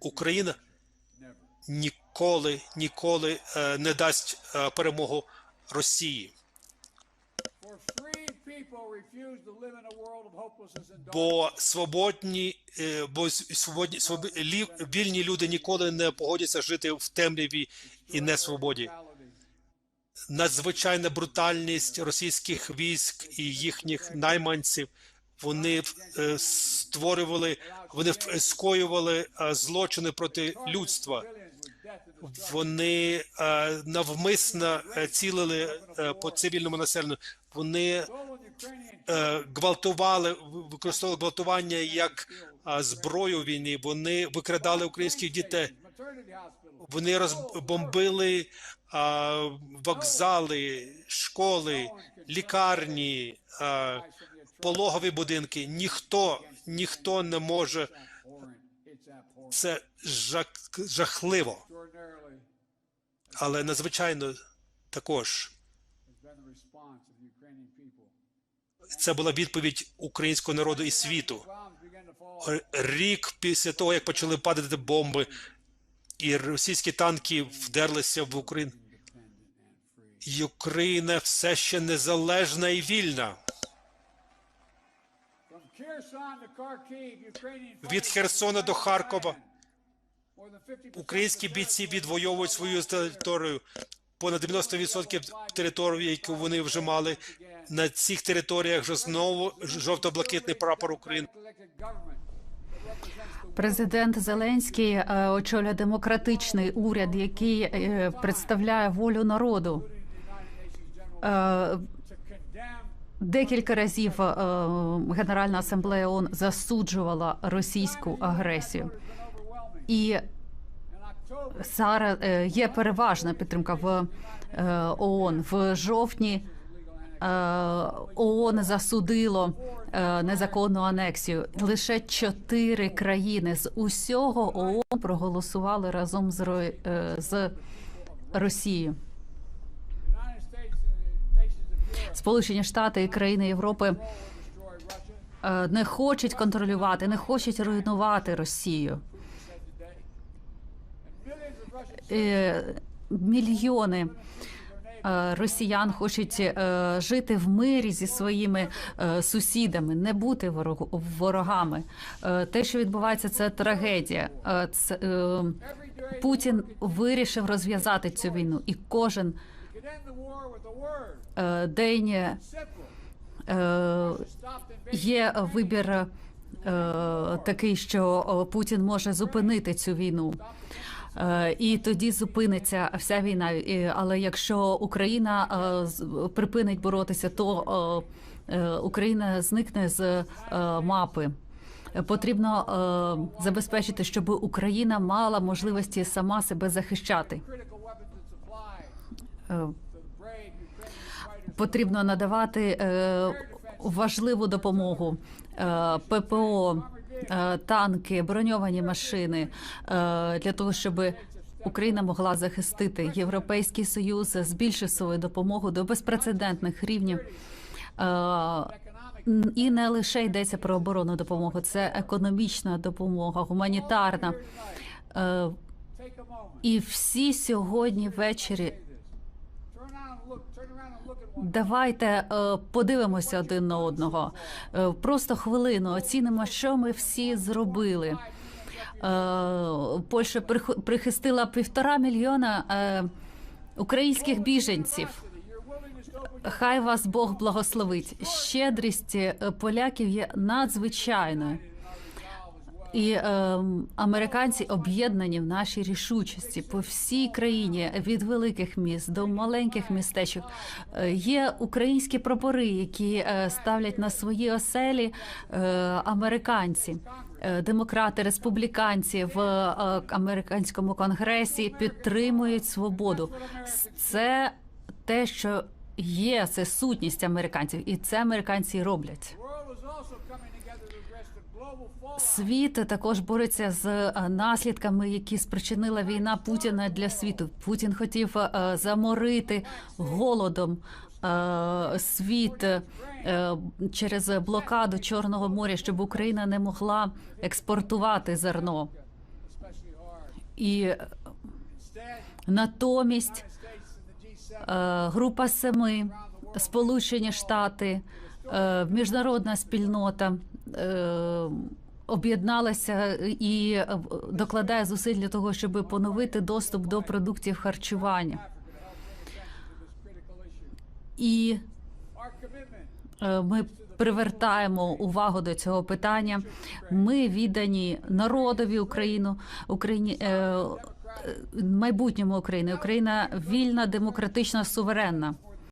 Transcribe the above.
Україна ніколи, ніколи е, не дасть е, перемогу Росії. Бо свободні, е, бо свободні, своб- вільні люди ніколи не погодяться жити в темряві і несвободі. Надзвичайна брутальність російських військ і їхніх найманців. Вони е, створювали, вони е, скоювали е, злочини проти людства. Вони навмисно цілили по цивільному населенню. Вони гвалтували, використовували гвалтування як зброю в війні. Вони викрадали українських дітей. Вони розбомбили вокзали, школи, лікарні, пологові будинки. Ніхто, ніхто не може. Це жах, жахливо, але надзвичайно також це була відповідь українського народу і світу. Рік після того, як почали падати бомби, і російські танки вдерлися в Україну. І Україна все ще незалежна і вільна. Від Херсона до Харкова More than 50% українські бійці відвоюють свою територію. Понад 90% території, які вони вже мали. На цих територіях вже знову жовто-блакитний прапор України. Президент Зеленський е, очолює демократичний уряд, який е, представляє волю народу. Декілька разів е, Генеральна асамблея ООН засуджувала російську агресію, і зараз е, є переважна підтримка в е, ООН. В жовтні ООН засудило незаконну анексію. Лише чотири країни з усього ООН проголосували разом з Росією. Сполучені Штати і країни Європи е, не хочуть контролювати, не хочуть руйнувати Росію. Е, Мільйони е, росіян хочуть жити в мирі зі своїми сусідами, не бути ворог- ворогами. Те, що відбувається, це трагедія. Путін вирішив розв'язати цю війну, і кожен е, день е, є вибір е, такий, що Путін може зупинити цю війну. І тоді зупиниться вся війна. Але якщо Україна припинить боротися, то Україна зникне з мапи. Потрібно забезпечити, щоб Україна мала можливості сама себе захищати. Потрібно надавати е, важливу допомогу е, ППО, е, танки, броньовані машини для того, щоб Україна могла захистити Європейський Союз збільшив свою допомогу до безпрецедентних рівнів. І не лише йдеться про оборонну допомогу, це економічна допомога, гуманітарна. І всі сьогодні ввечері Давайте е, подивимося один на одного. Е, просто хвилину оцінимо, що ми всі зробили. Е, Польща прихистила півтора мільйона українських біженців. Хай вас Бог благословить. Щедрість поляків є надзвичайною. І е, американці об'єднані в нашій рішучості по всій країні від великих міст до маленьких містечок. Е, є українські прапори, які е, ставлять на свої оселі е, американці. Е, Демократи, республіканці в е, американському конгресі підтримують свободу. Це те, що є, це сутність американців, і це американці роблять. Світ також бореться з е, наслідками, які спричинила війна Путіна для світу. Путін хотів е, заморити голодом е, світ через блокаду Чорного моря, щоб Україна не могла експортувати зерно. І натомість States and the G7 група семи, Сполучені Штати, міжнародна спільнота е, об'єдналася і е, докладає зусиль для того, щоб поновити доступ до продуктів харчування. І Е, Ми привертаємо увагу до цього питання. Ми віддані народові Україну, Україні е, е, майбутньому України. Україна вільна, демократична, суверенна.